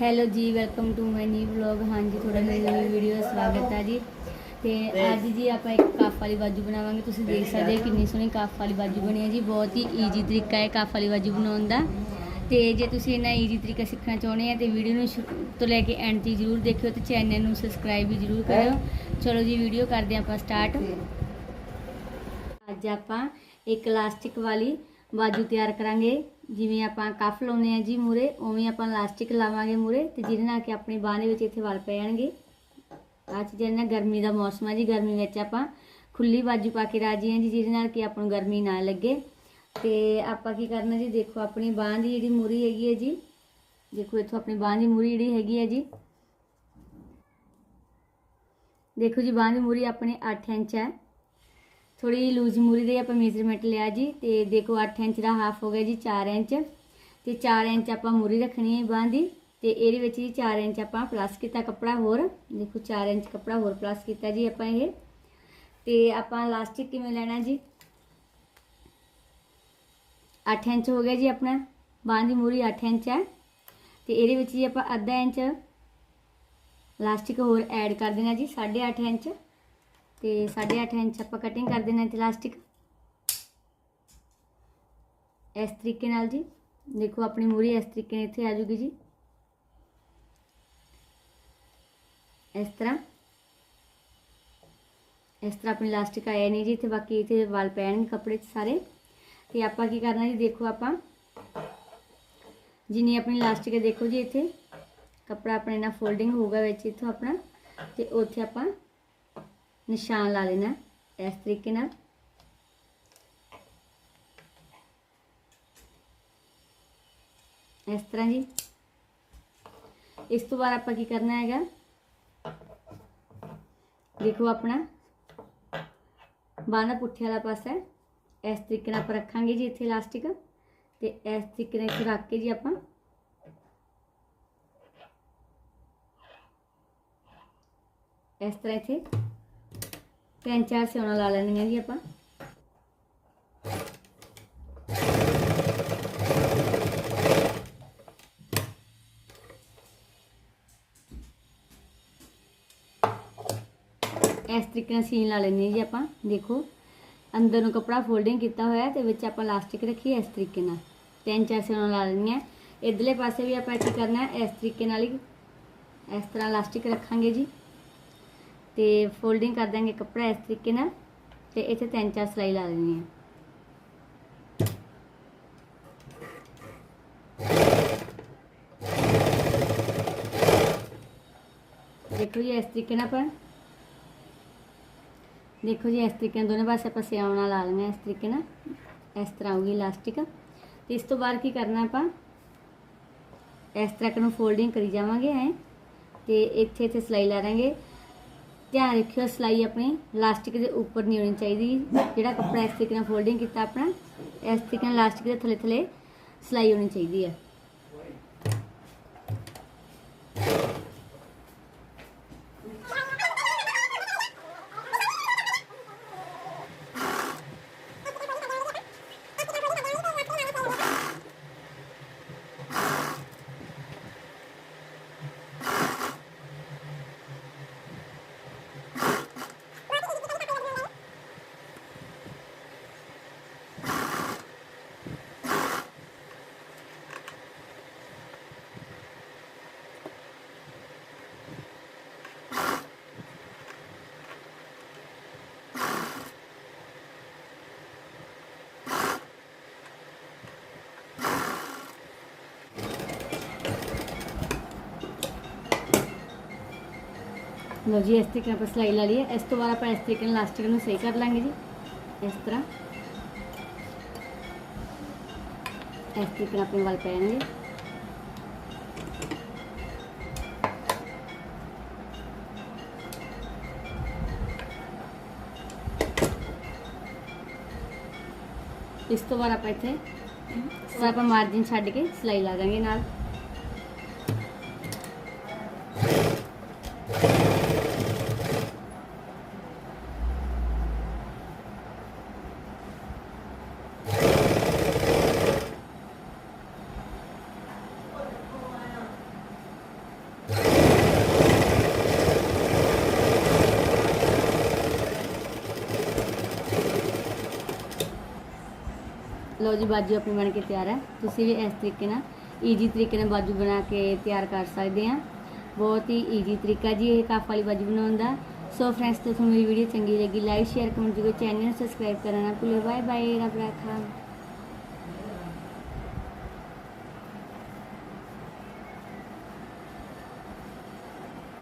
Hello ji welcome to my new vlog. ਹਾਂਜੀ ਤੁਹਾਡਾ ਮੇਰੀ ਨਵੀਂ ਵੀਡੀਓ ਦਾ ਸਵਾਗਤ ਹੈ ਜੀ। ਤੇ ਅੱਜ ਜੀ ਆਪਾਂ ਇੱਕ ਕਾਫ ਵਾਲੀ ਬਾਜੂ ਬਣਾਵਾਂਗੇ। ਤੁਸੀਂ ਦੇਖ ਸਕਦੇ ਹੋ ਕਿੰਨੀ ਸੋਹਣੀ ਕਾਫ ਵਾਲੀ ਬਾਜੂ ਬਣੀ ਹੈ ਜੀ। ਬਹੁਤ ਹੀ ਈਜ਼ੀ ਤਰੀਕਾ ਹੈ ਕਾਫ ਵਾਲੀ ਬਾਜੂ ਬਣਾਉਣ ਦਾ। ਤੇ ਜੇ ਤੁਸੀਂ ਇਹਨਾਂ ਈਜ਼ੀ ਤਰੀਕਾ ਸਿੱਖਣਾ ਚਾਹੁੰਦੇ ਆ ਤੇ ਵੀਡੀਓ ਨੂੰ ਸ਼ੁਰੂ ਤੋਂ ਲੈ ਕੇ ਐਂਡ ਤੱਕ ਜ਼ਰੂਰ ਦੇਖਿਓ ਤੇ ਚੈਨਲ ਨੂੰ ਸਬਸਕ੍ਰਾਈਬ ਵੀ ਜ਼ਰੂਰ ਕਰਿਓ। ਚਲੋ ਜੀ ਵੀਡੀਓ ਕਰਦੇ ਆਪਾਂ ਸਟਾਰਟ ਅੱਜ ਆਪਾਂ ਇੱਕ ਇਲਾਸਟਿਕ ਵਾਲੀ ਬਾਜੂ ਤਿਆਰ ਕਰਾਂਗੇ। ਜਿਵੇਂ ਆਪਾਂ ਕਫ ਲਾਉਂਦੇ ਆ ਜੀ ਮੂਰੇ, ਉਵੇਂ ਆਪਾਂ ਇਲਾਸਟਿਕ ਲਾਵਾਂਗੇ ਮੂਰੇ ਤੇ ਜਿਹਦੇ ਨਾਲ ਕਿ ਆਪਣੀ ਬਾਹ ਦੇ ਵਿੱਚ ਇੱਥੇ ਵਲ ਪੈ ਜਾਣਗੇ। ਆ ਚੀਜ਼ਾਂ ਨਾਲ ਗਰਮੀ ਦਾ ਮੌਸਮ ਆ ਜੀ, ਗਰਮੀ ਵਿੱਚ ਆਪਾਂ ਖੁੱਲੀ ਬਾਜੂ ਪਾ ਕੇ ਰਾਜੀ ਹਾਂ ਜੀ, ਜਿਹਦੇ ਨਾਲ ਕਿ ਆਪਾਂ ਨੂੰ ਗਰਮੀ ਨਾ ਲੱਗੇ। ਤੇ ਆਪਾਂ ਕੀ ਕਰਨਾ ਜੀ, ਦੇਖੋ ਆਪਣੀ ਬਾਹ ਦੀ ਜਿਹੜੀ ਮੂਰੀ ਹੈਗੀ ਹੈ ਜੀ, ਦੇਖੋ ਇੱਥੋਂ ਆਪਣੀ ਬਾਹ ਦੀ ਮੂਰੀ ਜਿਹੜੀ ਹੈਗੀ ਹੈ ਜੀ। ਦੇਖੋ ਜੀ, ਬਾਹ ਦੀ ਮੂਰੀ ਆਪਣੇ 8 ਇੰਚ ਹੈ। ਥੋੜੀ ਲੂਜ਼ ਮੂਰੀ ਦੇ ਆਪਾਂ ਮੇਜ਼ਰਮੈਂਟ ਲਿਆ ਜੀ ਤੇ ਦੇਖੋ 8 ਇੰਚ ਦਾ ਹਾਫ ਹੋ ਗਿਆ ਜੀ 4 ਇੰਚ। ਤੇ 4 ਇੰਚ ਆਪਾਂ ਮੂਰੀ ਰੱਖਣੀ ਹੈ ਬਾਂਹ ਦੀ ਤੇ ਇਹਦੇ ਵਿੱਚ ਜੀ 4 ਇੰਚ ਆਪਾਂ ਪਲੱਸ ਕੀਤਾ ਕੱਪੜਾ ਹੋਰ। ਦੇਖੋ 4 ਇੰਚ ਕੱਪੜਾ ਹੋਰ ਪਲੱਸ ਕੀਤਾ ਜੀ ਆਪਾਂ ਇਹ। ਤੇ ਆਪਾਂ ਇਲਾਸਟਿਕ ਕਿਵੇਂ ਲੈਣਾ ਜੀ? 8 ਇੰਚ ਹੋ ਗਿਆ ਜੀ ਆਪਣਾ, ਬਾਂਹ ਦੀ ਮੂਰੀ 8 ਇੰਚ ਹੈ। ਤੇ ਇਹਦੇ ਵਿੱਚ ਜੀ ਆਪਾਂ ਅੱਧਾ ਇੰਚ ਇਲਾਸਟਿਕ ਹੋਰ ਐਡ ਕਰ ਦੇਣਾ ਜੀ 8.5 ਇੰਚ। ਤੇ 8.5 ਇੰਚ ਆਪਾਂ ਕਟਿੰਗ ਕਰ ਦੇਣਾ ਤੇ ਇਲਾਸਟਿਕ ਇਸ ਤਰੀਕੇ ਨਾਲ ਜੀ, ਦੇਖੋ ਆਪਣੀ ਮੂਰੀ ਇਸ ਤਰੀਕੇ ਨਾਲ ਇੱਥੇ ਆ ਜੂਗੀ ਜੀ। ਇਸ ਤਰ੍ਹਾਂ। ਇਸ ਤਰ੍ਹਾਂ ਆਪਣੀ ਇਲਾਸਟਿਕ ਆਇਆ ਨਹੀਂ ਜੀ, ਇੱਥੇ ਬਾਕੀ ਇੱਥੇ ਵਾਲ ਪੈਣਗੇ ਕੱਪੜੇ 'ਚ ਸਾਰੇ। ਤੇ ਆਪਾਂ ਕੀ ਕਰਨਾ ਜੀ, ਦੇਖੋ ਆਪਾਂ। ਜਿੰਨੀ ਆਪਣੀ ਇਲਾਸਟਿਕ ਹੈ ਦੇਖੋ ਜੀ ਇੱਥੇ। ਕੱਪੜਾ ਆਪਣੇ ਨਾਲ ਫੋਲਡਿੰਗ ਹੋਊਗਾ ਵਿੱਚ ਇੱਥੋਂ ਆਪਣਾ। ਤੇ ਉੱਥੇ ਆਪਾਂ ਨਿਸ਼ਾਨ ਲਾ ਲੈਣਾ ਇਸ ਤਰੀਕੇ ਨਾਲ ਇਸ ਤਰ੍ਹਾਂ ਜੀ ਇਸ ਤੋਂ ਬਾਅਦ ਆਪਾਂ ਕੀ ਕਰਨਾ ਹੈਗਾ ਦੇਖੋ ਆਪਣਾ ਬਾਹਾਂ ਦਾ ਪੁੱਠੇ ਵਾਲਾ ਪਾਸਾ ਹੈ। ਇਸ ਤਰੀਕੇ ਨਾਲ ਆਪਾਂ ਰੱਖਾਂਗੇ ਜੀ ਇੱਥੇ ਇਲਾਸਟਿਕ ਤੇ ਇਸ ਤਰੀਕੇ ਨਾਲ ਇੱਥੇ ਰੱਖ ਕੇ ਜੀ ਆਪਾਂ ਇਸ ਤਰ੍ਹਾਂ ਇੱਥੇ ਤਿੰਨ ਚਾਰ ਸਿਉਣਾ ਲਾ ਲੈਣੀਆਂ ਜੀ ਆਪਾਂ। ਇਸ ਤਰੀਕੇ ਨਾਲ ਸੀਨ ਲਾ ਲੈਣੀ ਹੈ ਜੀ ਆਪਾਂ, ਦੇਖੋ। ਅੰਦਰ ਨੂੰ ਕਪੜਾ ਫੋਲਡਿੰਗ ਕੀਤਾ ਹੋਇਆ ਹੈ ਤੇ ਵਿੱਚ ਆਪਾਂ ਇਲਾਸਟਿਕ ਰੱਖੀ ਇਸ ਤਰੀਕੇ ਨਾਲ। ਤਿੰਨ ਚਾਰ ਸਿਉਣਾ ਲਾ ਲੈਣੀਆਂ ਇਧਰਲੇ ਪਾਸੇ ਵੀ ਆਪਾਂ ਕੀ ਕਰਨਾ, ਇਸ ਤਰੀਕੇ ਨਾਲ ਹੀ ਇਸ ਤਰ੍ਹਾਂ ਇਲਾਸਟਿਕ ਰੱਖਾਂਗੇ ਜੀ। ਤੇ ਫੋਲਡਿੰਗ ਕਰ ਦਾਂਗੇ ਕੱਪੜਾ ਇਸ ਤਰੀਕੇ ਨਾਲ ਤੇ ਇੱਥੇ ਤਿੰਨ ਚਾਰ ਸਲਾਈ ਲਾ ਦੇਣੀ ਹੈ। ਦੇਖੋ ਜੀ ਇਸ ਤਰੀਕੇ ਨਾਲ ਆਪਾਂ ਦੇਖੋ ਜੀ ਇਸ ਤਰੀਕੇ ਨਾਲ ਦੋਨੇ ਪਾਸੇ ਆਪਾਂ ਸਿਆਉਣਾ ਲਾ ਲੈਣਾ ਇਸ ਤਰੀਕੇ ਨਾਲ। ਇਸ ਤਰ੍ਹਾਂ ਹੋਊਗੀ ਇਲਾਸਟਿਕ ਤੇ ਇਸ ਤੋਂ ਬਾਅਦ ਕੀ ਕਰਨਾ ਆਪਾਂ? ਇਸ ਤਰ੍ਹਾਂ ਨੂੰ ਫੋਲਡਿੰਗ ਕਰੀ ਜਾਵਾਂਗੇ ਐ। ਤੇ ਇੱਥੇ ਇੱਥੇ ਸਲਾਈ ਲਾ ਦਾਂਗੇ ਧਿਆਨ ਰੱਖਿਓ, ਸਲਾਈ ਆਪਣੀ ਇਲਾਸਟਿਕ ਦੇ ਉੱਪਰ ਨਹੀਂ ਹੋਣੀ ਚਾਹੀਦੀ। ਜਿਹੜਾ ਕੱਪੜਾ ਇਸ ਤਰੀਕੇ ਨਾਲ ਫੋਲਡਿੰਗ ਕੀਤਾ ਆਪਣਾ, ਇਸ ਤਰੀਕੇ ਨਾਲ ਇਲਾਸਟਿਕ ਦੇ ਥੱਲੇ ਥੱਲੇ ਸਲਾਈ ਹੋਣੀ ਚਾਹੀਦੀ ਹੈ ਲਓ ਜੀ, ਇਸ ਤਰੀਕੇ ਨਾਲ ਆਪਾਂ ਸਲਾਈ ਲਾ ਲਈਏ। ਇਸ ਤੋਂ ਬਾਅਦ ਆਪਾਂ ਇਸ ਤਰੀਕੇ ਨਾਲ ਇਲਾਸਟਿਕ ਨੂੰ ਸਹੀ ਕਰ ਲਾਂਗੇ ਜੀ। ਇਸ ਤਰ੍ਹਾਂ। ਇਸ ਤਰੀਕੇ ਨਾਲ ਆਪਣੇ ਵੱਲ ਪੈਣਗੇ ਇਸ ਤੋਂ ਬਾਅਦ ਆਪਾਂ ਇੱਥੇ ਸਾਰਾ ਆਪਾਂ ਮਾਰਜਿਨ ਛੱਡ ਕੇ ਸਲਾਈ ਲਾ ਦਾਂਗੇ ਨਾਲ। ਲਓ ਜੀ, ਬਾਜੂ ਆਪਣੀ ਬਣ ਕੇ ਤਿਆਰ ਹੈ। ਤੁਸੀਂ ਵੀ ਇਸ ਤਰੀਕੇ ਨਾਲ ਈਜੀ ਤਰੀਕੇ ਨਾਲ ਬਾਜੂ ਬਣਾ ਕੇ ਤਿਆਰ ਕਰ ਸਕਦੇ ਆ ਬਹੁਤ ਹੀ ਈਜੀ ਤਰੀਕਾ ਜੀ ਇਹ ਕਾਫ ਵਾਲੀ ਬਾਜੂ ਬਣਾਉਣ ਦਾ। ਸੋ ਫਰੈਂਡਸ ਤੇ ਤੁਹਾਨੂੰ ਮੇਰੀ ਵੀਡੀਓ ਚੰਗੀ ਲੱਗੀ ਲਾਈਕ ਸ਼ੇਅਰ ਕਮੈਂਟ ਜਰੂਰ ਚੈਨਲ ਨੂੰ ਸਬਸਕ੍ਰਾਈਬ ਕਰਨਾ ਨਾ ਭੁੱਲਿਓ ਬਾਏ ਬਾਏ ਰੱਬ ਰਾਖਾ।